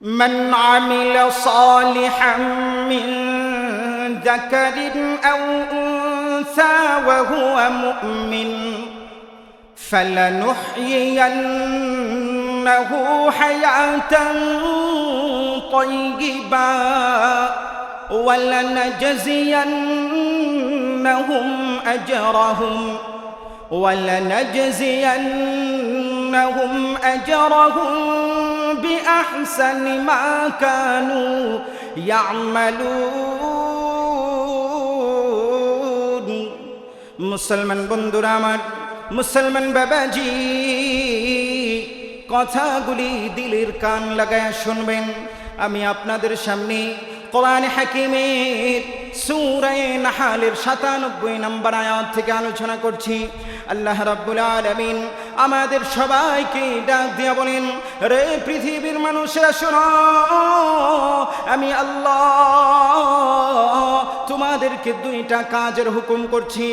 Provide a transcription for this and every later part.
من عمل صالحا من ذكر أو أنثى وهو مؤمن فلنحيينه حياة طيبة ولنجزينهم أجرهم ولنجزينهم أجرهم بأحسن ما كانوا يعملون মুসলমান বন্ধুরা আমার মুসলমান বাবাজি কথাগুলি দিলের কান লাগায় শুনবেন আমি আপনাদের সামনে কোরআন হাকিমের সূরায়ে নাহালের সাতানব্বই নম্বর আয়াত থেকে আলোচনা করছি আল্লাহ রাব্বুল আলামিন আমাদের সবাইকে ডাক দিয়া বলেন, রে পৃথিবীর মানুষেরা, শোনো, আমি আল্লাহ তোমাদেরকে দুইটা কাজের হুকুম করছি,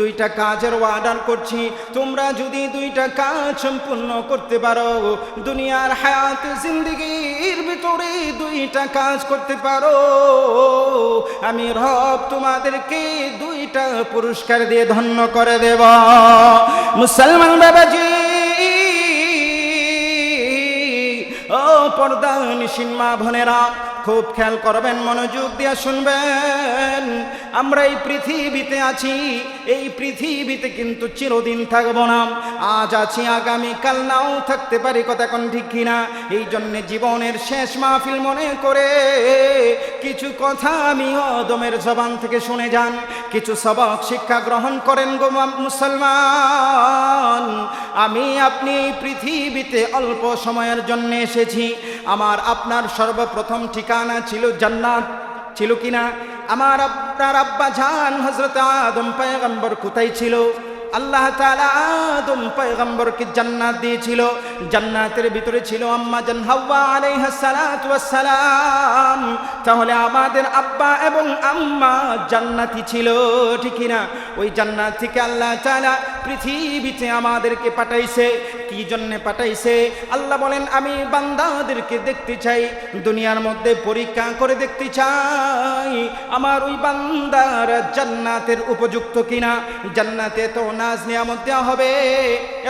দুইটা কাজের অর্ডার করছি। তোমরা যদি দুইটা কাজ সম্পূর্ণ করতে পারো, দুনিয়ার হায়াত, জিন্দগির ভিতরে দুইটা কাজ করতে পারো। আমি রব তোমাদেরকে দুইটা পুরস্কার দিয়ে ধন্য করে দেব। মুসলমান বাবাজি ও পর্দা নিসিমা ভনেরা খুব খেয়াল করবেন, মনোযোগ দিয়ে শুনবেন। আমরা এই পৃথিবীতে আছি, এই পৃথিবীতে কিন্তু চিরদিন থাকব না। আজ আছি, আগামী কাল নাও থাকতে পারি, কথা কোন ঠিক কিনা? এই জন্যে জীবনের শেষ মাহফিল মনে করে কিছু কথা আমি অদমের জবান থেকে শুনে যান। কিছু সবক শিক্ষা গ্রহণ করেন গো মুসলমান। আমি আপনি পৃথিবীতে অল্প সময়ের জন্য এসেছি। আমার আপনার সর্বপ্রথম ঠিকানা ছিল জান্নাত? ছিল কিনা? আমার আপনার আব্বা জান হজরত আদম পায়গম্বর কোথায় ছিল? আল্লাহ তাআলা আদম পয়গম্বরকে জান্নাত দিয়েছিল। জান্নাতের ভিতরে ছিল আম্মা জান হাওয়া আলাইহা সালাতু সালাম তাহলে আমাদের আব্বা এবং আম্মা জান্নাতি ছিল, ঠিক না ওই জান্নাত থেকে আল্লাহ তাআলা পৃথিবীতে আমাদেরকে পাঠাইছে। কি জন্যে পাঠাইছে? আল্লাহ বলেন, আমি বান্দাদেরকে দেখতে চাই, দুনিয়ার মধ্যে পরীক্ষা করে দেখতে চাই। আমার ওই বান্দার জান্নাতের উপযুক্ত কিনা? জান্নাতে তো নাজ নিয়ামত দেওয়া হবে।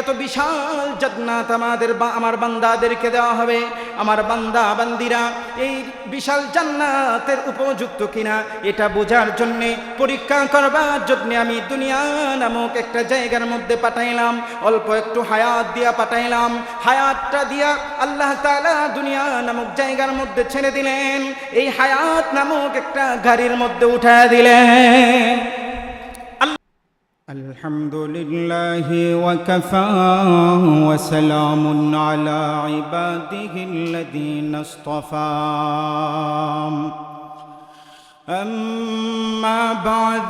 এত বিশাল জান্নাত আমাদের আমার বান্দাদেরকে দেওয়া হবে। আমার বান্দা, বান্দিরা, এই বিশাল জান্নাতের উপযুক্ত কিনা? এটা বোঝার জন্যে, পরীক্ষা করবার জন্যে আমি দুনিয়া নামক একটা জায়গার মধ্যে পাঠাইলাম অল্প একটু হায়াত দিয়া পাঠাইলাম হায়াতটা দিয়া আল্লাহ তাআলা দুনিয়া নামক জায়গার মধ্যে ছেড়ে দিলেন এই হায়াত নামক একটা গাড়ির মধ্যে উঠায় দিলেন الحمد لله وكفى وسلام على عباده الذين اصطفى أما بعد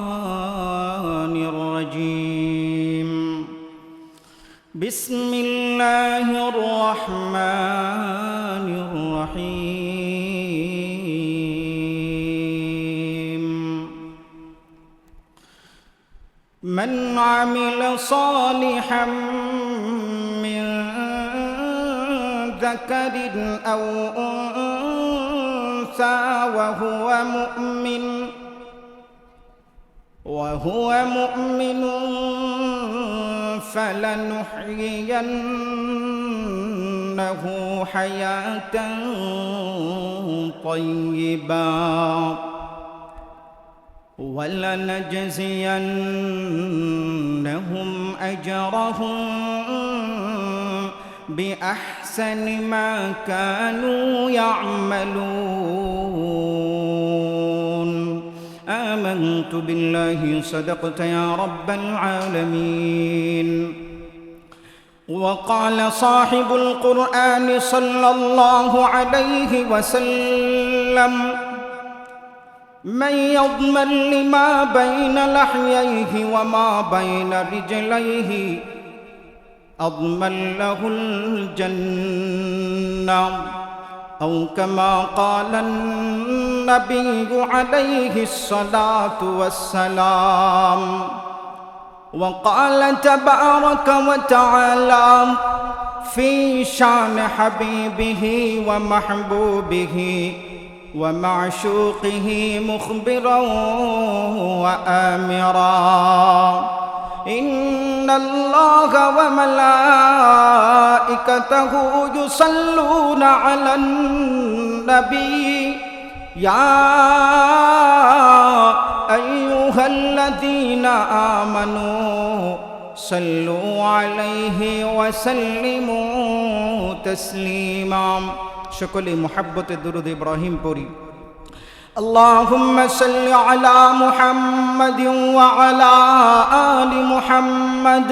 بسم الله الرحمن الرحيم. من عمل صالحا من ذكر أو أنثى وهو مؤمن وهو مؤمن فلنحيينه حياة طيبة ولنجزينهم أجرهم بأحسن ما كانوا يعملون آمنت بالله صدقت يا رب العالمين. وقال صاحب القرآن صلى الله عليه وسلم من يضمن لما بين لحييه وما بين رجليه أضمن له الجنة. أو كما قال النبي عليه الصلاة والسلام. وقال تبارك وتعالى في شان حبيبه ومحبوبه ومعشوقه مخبرا وآمرا. إن الله وملائكته يصلون على النبي يا أيها الذين آمنوا صلوا عليه وسلموا تسليما. شكل محبة درود إبراهيم بوري. اللهم صل على محمد وعلى آل محمد.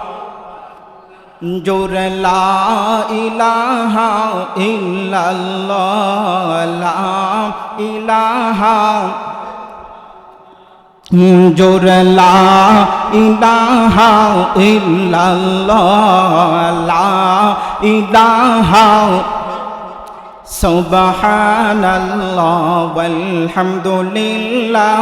জোর লা ইলাহা ইল্লাল্লাহ লা ইলাহা। জোর লা ইলাহা ইল্লাল্লাহ লা ইলাহা। সুবহানাল্লাহ ওয়ালহামদুলিল্লাহ।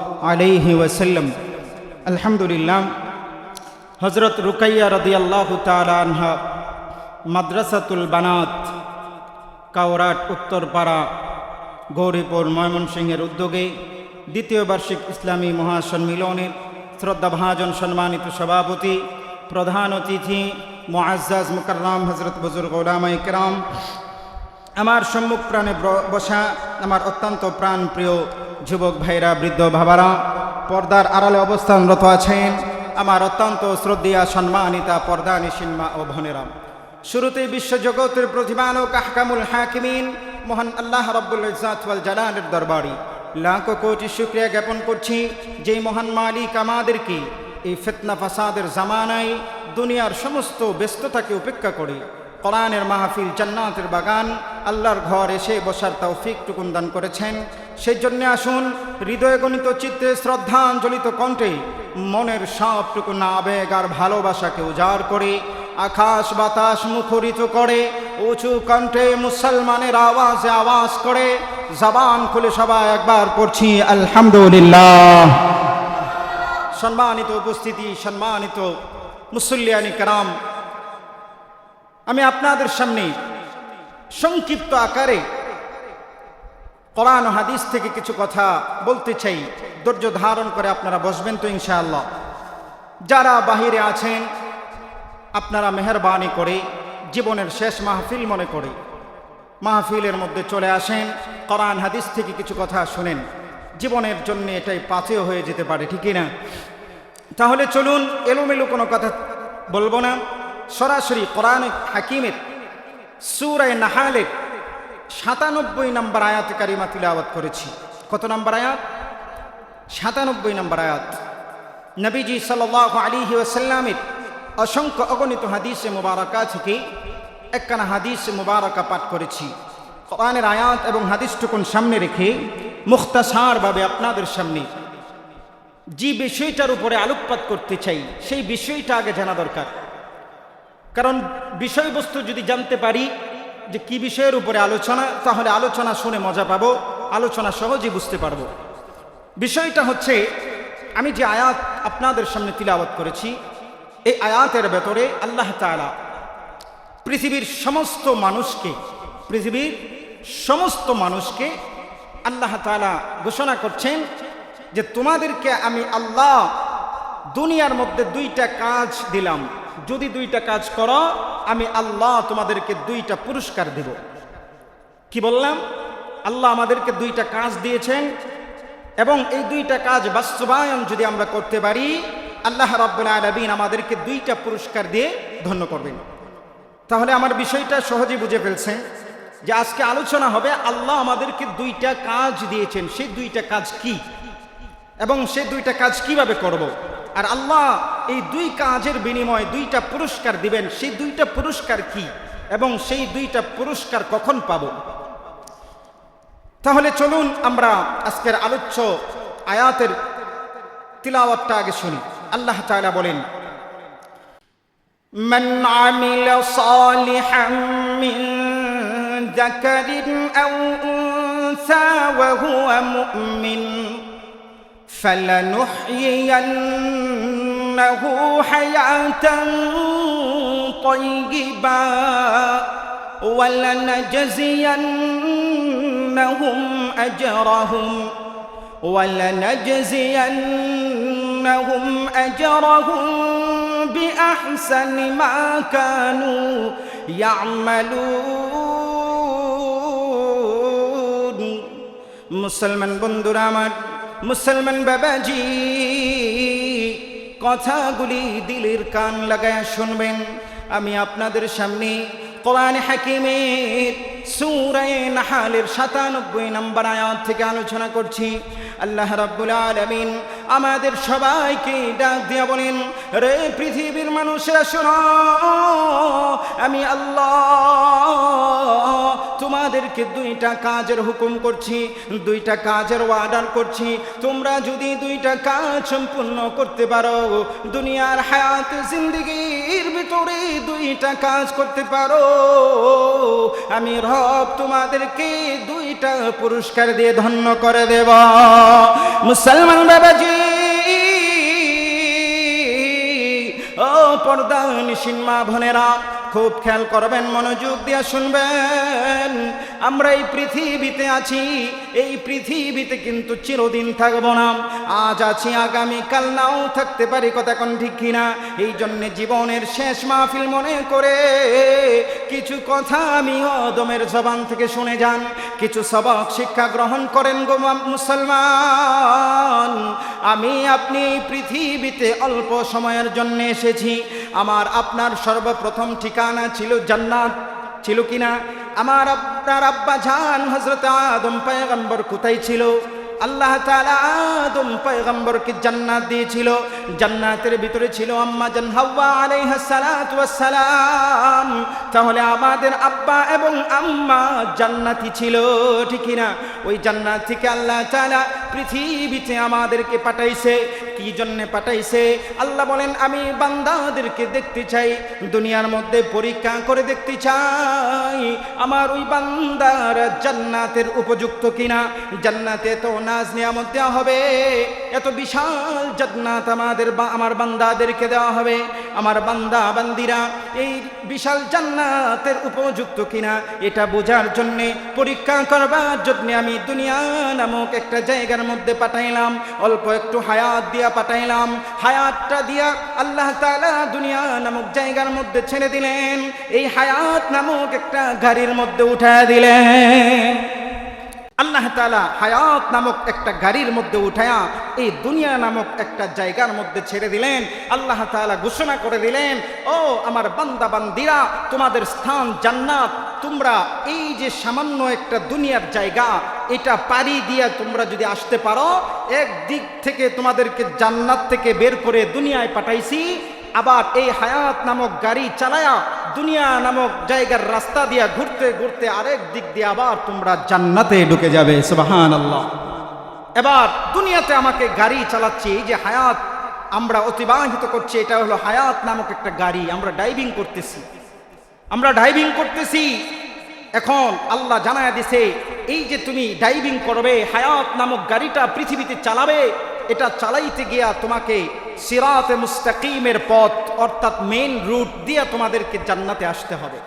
আলাইহি ওয়াসাল্লাম। আলহামদুলিল্লাহ। হযরত রুকাইয়া রাদিয়াল্লাহু তাআলা আনহা মাদ্রাসাতুল বানাত, কাওরাট, উত্তরপাড়া, গৌরীপুর, ময়মনসিংহের উদ্যোগে দ্বিতীয় বার্ষিক ইসলামী মহাসম্মিলনের শ্রদ্ধাভাজন সম্মানিত সভাপতি, প্রধান অতিথি মোয়াজ্জাজ মুকাররাম হজরত বুজুর্গ কেরাম আমার সম্মুখ প্রাণে বসা আমার অত্যন্ত প্রাণ প্রিয় যুবক ভাইরা, বৃদ্ধ বাবারা পর্দার আড়ালে অবস্থানরত আছেন আমার অত্যন্ত শ্রদ্ধেয়া, সম্মানিতা পর্দা নিসিন্মা ও ভনেরাম শুরুতেই বিশ্বজগতের প্রতিমানক আহকামুল হাকিমিন, মহান আল্লাহ রব্বুল ইজাতওয়াল জালালের দরবারি লাখো কোটি শুক্রিয়া জ্ঞাপন করছি যেই মহান মালিক আমাদেরকে এই ফিতনা ফাসাদের জামানায় দুনিয়ার সমস্ত ব্যস্ততাকে উপেক্ষা করে কোরআনের মাহফিল জান্নাতের বাগান, আল্লাহর ঘর এসে বসার তৌফিক টুকুন দান করেছেন। সেই জন্য আসুন, হৃদয়গণিত চিত্তে শ্রদ্ধাঞ্জলিত কণ্ঠে মনের সবটুকু আবেগ আর ভালোবাসাকে উজাড় করে, আকাশ বাতাস মুখরিত করে, উঁচু কণ্ঠে মুসলমানের আওয়াজে আওয়াজ করে, জবান খুলে সবাই একবার পড়ছি, আলহামদুলিল্লাহ। সম্মানিত উপস্থিতি, সম্মানিত মুসল্লিয়ানি কারাম আমি আপনাদের সামনে সংক্ষিপ্ত আকারে কোরআন হাদিস থেকে কিছু কথা বলতে চাই। ধৈর্য ধারণ করে আপনারা বসবেন তো ইনশাআল্লাহ। যারা বাহিরে আছেন, আপনারা মেহরবানি করে জীবনের শেষ মাহফিল মনে করে। মাহফিলের মধ্যে চলে আসেন, কোরআন, হাদিস থেকে কিছু কথা শুনেন। জীবনের জন্য এটাই পাথেয় হয়ে যেতে পারে ঠিকই না তাহলে চলুন, এলোমেলো কোনো কথা বলব না। সরাসরি কোরআন হাকিমের, সুরায় নাহালের সাতানব্বই নম্বর আয়াত কারিমা তিলাওয়াত করেছি। কত নম্বর আয়াত? সাতানব্বই নম্বর আয়াত। নবীজি সাল্লাহ আলিহি ওসাল্লামের অসংখ্য অগণিত হাদিসে মুবারকা থেকে একখানা হাদিস মুবারকা পাঠ করেছি। কোরআনের আয়াত এবং হাদিসটুকুন সামনে রেখে মুখতাসারভাবে আপনাদের সামনে যে বিষয়টার উপরে আলোকপাত করতে চাই, সেই বিষয়টা আগে জানা দরকার। কারণ বিষয়বস্তু যদি জানতে পারি যে কি বিষয়ের উপরে আলোচনা, তাহলে আলোচনা শুনে মজা পাবো, আলোচনা সহজে বুঝতে পারব। বিষয়টা হচ্ছে, আমি যে আয়াত আপনাদের সামনে তিলাবত করেছি, এই আয়াতের ভেতরে আল্লাহ তাআলা পৃথিবীর সমস্ত মানুষকে, পৃথিবীর সমস্ত মানুষকে আল্লাহ তাআলা ঘোষণা করছেন যে তোমাদেরকে আমি আল্লাহ দুনিয়ার মধ্যে দুইটা কাজ দিলাম। যদি দুইটা কাজ করো, আমি আল্লাহ তোমাদেরকে দুইটা পুরস্কার দেব। কি বললাম? আল্লাহ আমাদেরকে দুইটা কাজ দিয়েছেন এবং এই দুইটা কাজ বাস্তবায়ন যদি আমরা করতে পারি, আল্লাহ আলামিন আমাদেরকে দুইটা পুরস্কার দিয়ে ধন্য করবেন। তাহলে আমার বিষয়টা সহজে বুঝে ফেলছেন যে আজকে আলোচনা হবে, আল্লাহ আমাদেরকে দুইটা কাজ দিয়েছেন। সেই দুইটা কাজ কি? এবং সে দুইটা কাজ কীভাবে করব। আর আল্লাহ এই দুই কাজের বিনিময়ে দুইটা পুরস্কার দিবেন সেই দুইটা পুরস্কার কি এবং সেই দুইটা পুরস্কার কখন পাব তাহলে চলুন আমরা আজকের আলোচ্য আয়াতের তিলাওয়াতটা আগে শুনি আল্লাহ তাআলা বলেন من عمل صالحا من ذكر أو أنثى وهو مؤمن فلنحيينه حياة طيبة ولنجزينهم أجرهم ولنجزينهم أجرهم بأحسن ما كانوا يعملون মুসলমান বন্ধুরা আমার মুসলমান বাবাজি কথাগুলি দিলের কান লাগায় শুনবেন। আমি আপনাদের সামনে কোরআন হাকিমের সূরায়ে নাহালের সাতানব্বই নম্বর আয়াত থেকে আলোচনা করছি। আল্লাহ রাব্বুল আলামিন আমাদের সবাইকে ডাক দিয়া বলেন, রে পৃথিবীর মানুষেরা শোনো, আমি আল্লাহ তোমাদেরকে দুইটা কাজের হুকুম করছি, দুইটা কাজের অর্ডার করছি। তোমরা যদি দুইটা কাজ সম্পূর্ণ করতে পারো, দুনিয়ার হায়াত, জিন্দগির ভিতরে দুইটা কাজ করতে পারো। আমি রব তোমাদেরকে দুইটা পুরস্কার দিয়ে ধন্য করে দেব। মুসলমান বাবাজি, ও পর্দা নিশিন মা বোনেরা খুব খেয়াল করবেন, মনোযোগ দিয়ে শুনবেন। আমরা এই পৃথিবীতে আছি, এই পৃথিবীতে কিন্তু চিরদিন থাকব না। আজ আছি, আগামী কাল নাও থাকতে পারি, কথা কোন ঠিক কিনা? এই জন্যে জীবনের শেষ মাহফিল মনে করে কিছু কথা আমি অদমের জবান থেকে শুনে যান। কিছু সবক শিক্ষা গ্রহণ করেন গো মুসলমান। আমি আপনি পৃথিবীতে অল্প সময়ের জন্য এসেছি। আমার আপনার সর্বপ্রথম ঠিকানা ছিল জান্নাত। ছিল কিনা? আমার আপনার আব্বা জান হজরত আদম, পায়গম্বর কোথায় ছিল? আল্লাহ আদম পয়গম্বরকে জান্নাত দিয়েছিল। জান্নাতের ভিতরে ছিল আম্মা জান হাওয়া আলাইহিস সালাতু সালাম তাহলে আমাদের আব্বা এবং আম্মা জান্নাতি ছিল, ঠিক না ওই জান্নাত থেকে আল্লাহ তাআলা পৃথিবীতে আমাদেরকে পাঠাইছে। কি জন্য পাঠাইছে? আল্লাহ বলেন, আমি বান্দাদেরকে দেখতে চাই, দুনিয়ার মধ্যে পরীক্ষা করে দেখতে চাই। আমার ওই বান্দার জান্নাতের উপযুক্ত কিনা? জান্নাতে তো নাজ নিয়ামত দেওয়া হবে। এত বিশাল জান্নাত আমাদের আমার বান্দাদেরকে দেওয়া হবে। আমার বান্দা, বান্দিরা, এই বিশাল জান্নাতের উপযুক্ত কিনা, এটা বোঝার জন্যে, পরীক্ষা করবার জন্য আমি দুনিয়া নামক একটা জায়গার মধ্যে পাঠাইলাম। অল্প একটু হায়াত দিয়া পাঠাইলাম। হায়াতটা দিয়া আল্লাহ তাআলা দুনিয়া নামক জায়গার মধ্যে ছেড়ে দিলেন। এই হায়াত নামক একটা গাড়ির মধ্যে উঠায় দিলেন। আল্লাহ তাআলা হায়াত নামক একটা গাড়ির মধ্যে উঠায়া এই দুনিয়া নামক একটা জায়গার মধ্যে ছেড়ে দিলেন। আল্লাহ তাআলা ঘোষণা করে দিলেন, ও আমার বান্দা বান্দিরা, তোমাদের স্থান জান্নাত। তোমরা এই যে সামান্য একটা দুনিয়ার জায়গা, এটা পাড়ি দিয়ে তোমরা যদি আসতে পারো এক দিক থেকে তোমাদেরকে জান্নাত থেকে বের করে দুনিয়ায় পাঠাইছি। আবার এই হায়াত নামক গাড়ি চালায়া দুনিয়া নামক জায়গার রাস্তা দিয়া ঘুরতে ঘুরতে আরেক দিক দিয়ে আবার তোমরা জান্নাতে ঢুকে যাবে সুবাহান আল্লাহ এবার দুনিয়াতে আমাকে গাড়ি চালাচ্ছি, এই যে হায়াত আমরা অতিবাহিত করছি, এটা হলো হায়াত নামক একটা গাড়ি, আমরা ড্রাইভিং করতেছি। আমরা ড্রাইভিং করতেছি। এখন আল্লাহ জানায় দিছে, এই যে তুমি ড্রাইভিং করবে, হায়াত নামক গাড়িটা পৃথিবীতে চালাবে, এটা চালাইতে গিয়া তোমাকে সিরাতে মুস্তাকিমের পথ, অর্থাৎ মেন রুট দিয়ে তোমাদেরকে জান্নাতে আসতে হবে।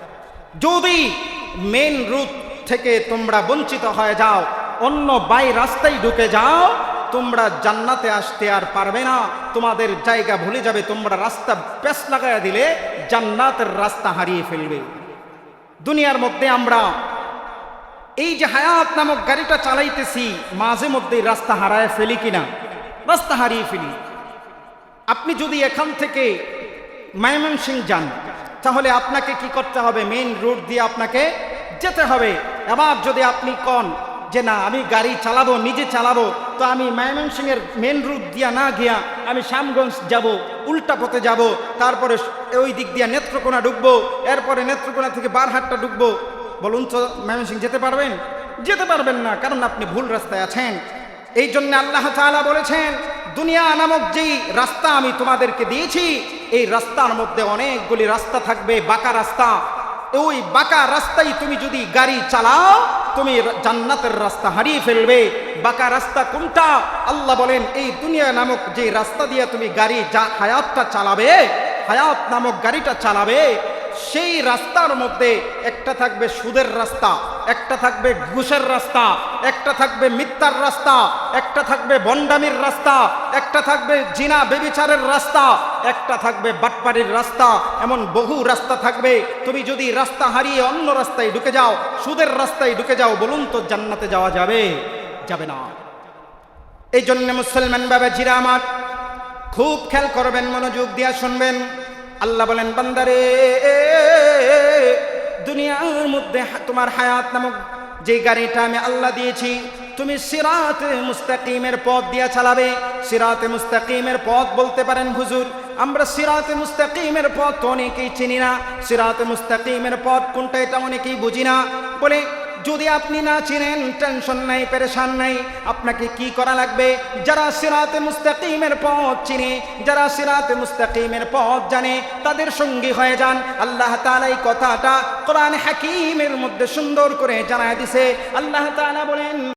যদি মেন রুট থেকে তোমরা বঞ্চিত হয়ে যাও, অন্য বাই রাস্তায় ঢুকে যাও, তোমরা জান্নাতে আসতে আর পারবে না। তোমাদের জায়গা ভুলে যাবে, তোমরা রাস্তা পেস লাগাইয়া দিলে জান্নাতের রাস্তা হারিয়ে ফেলবে। দুনিয়ার মধ্যে আমরা এই যে হায়াত নামক গাড়িটা চালাইতেছি, মাঝে মধ্যে রাস্তা হারায় ফেলি কিনা? রাস্তা হারিয়ে ফেলি। আপনি যদি এখান থেকে ময়মনসিং যান, তাহলে আপনাকে কি করতে হবে? মেইন রোড দিয়ে আপনাকে যেতে হবে। এবার যদি আপনি কন যে না, আমি গাড়ি চালাবো, নিজে চালাবো, তো আমি ময়মনসিংহের মেন রুট দিয়া না গিয়া আমি শ্যামগঞ্জ যাব, উল্টা পথে যাব, তারপরে ওই দিক দিয়া নেত্রকোনা ঢুকবো, এরপরে নেত্রকোনা থেকে বারহাটটা ঢুকবো। বলুন তো, ময়মনসিংহ যেতে পারবেন? যেতে পারবেন না, কারণ আপনি ভুল রাস্তায় আছেন। এই জন্য আল্লাহ তাআলা বলেছেন, দুনিয়া নামক যেই রাস্তা আমি তোমাদেরকে দিয়েছি, এই রাস্তার মধ্যে অনেকগুলি রাস্তা থাকবে, বাঁকা রাস্তা। ওই বাঁকা রাস্তায় তুমি যদি গাড়ি চালাও, তুমি জান্নাতের রাস্তা হারিয়ে ফেলবে। বাঁকা রাস্তা কোনটা? আল্লাহ বলেন, এই দুনিয়া নামক যে রাস্তা দিয়ে তুমি গাড়ি যা, হায়াতটা চালাবে, হায়াত নামক গাড়িটা চালাবে সেই রাস্তার মধ্যে একটা থাকবে সুদের রাস্তা, একটা থাকবে ঘুষের রাস্তা, একটা থাকবে মিথ্যার রাস্তা, একটা থাকবে বন্ডামির রাস্তা, একটা থাকবে জিনা বেবিচারের রাস্তা, একটা থাকবে বাটপাড়ির রাস্তা। এমন বহু রাস্তা থাকবে। তুমি যদি রাস্তা হারিয়ে অন্য রাস্তায় ঢুকে যাও, সুদের রাস্তায় ঢুকে যাও, বলুন তো জান্নাতে যাওয়া যাবে? যাবে না। এই জন্য মুসলমান বাবা জিরা আমার খুব খেয়াল করবেন, মনোযোগ দিয়া শুনবেন। আল্লাহ বলেন, বান্দারে, দুনিয়ার মধ্যে তোমার হায়াত নামক যে গাড়িটা আমি আল্লাহ দিয়েছি, তুমি সিরাতে মুস্তাকিমের পথ দিয়া চালাবে। সিরাতে মুস্তাকিমের পথ বলতে পারেন হুজুর, আমরা সিরাতে মুস্তাকিমের পথ অনেকেই চিনি না, সিরাতে মুস্তাকিমের পথ কোনটা এটা অনেকেই বুঝি না। বলে যদি আপনি না চিনেন, টেনশন নাই, পেরেশান নাই, আপনাকে কি করা লাগবে? যারা সিরাতে মুস্তাকিমের পথ চিনে, যারা সিরাতে মুস্তাকিমের পথ জানে, তাদের সঙ্গী হয়ে যান। আল্লাহ তাআলা এই কথাটা কোরআন হাকিমের মধ্যে সুন্দর করে জানায় দিছে। আল্লাহ তাআলা বলেন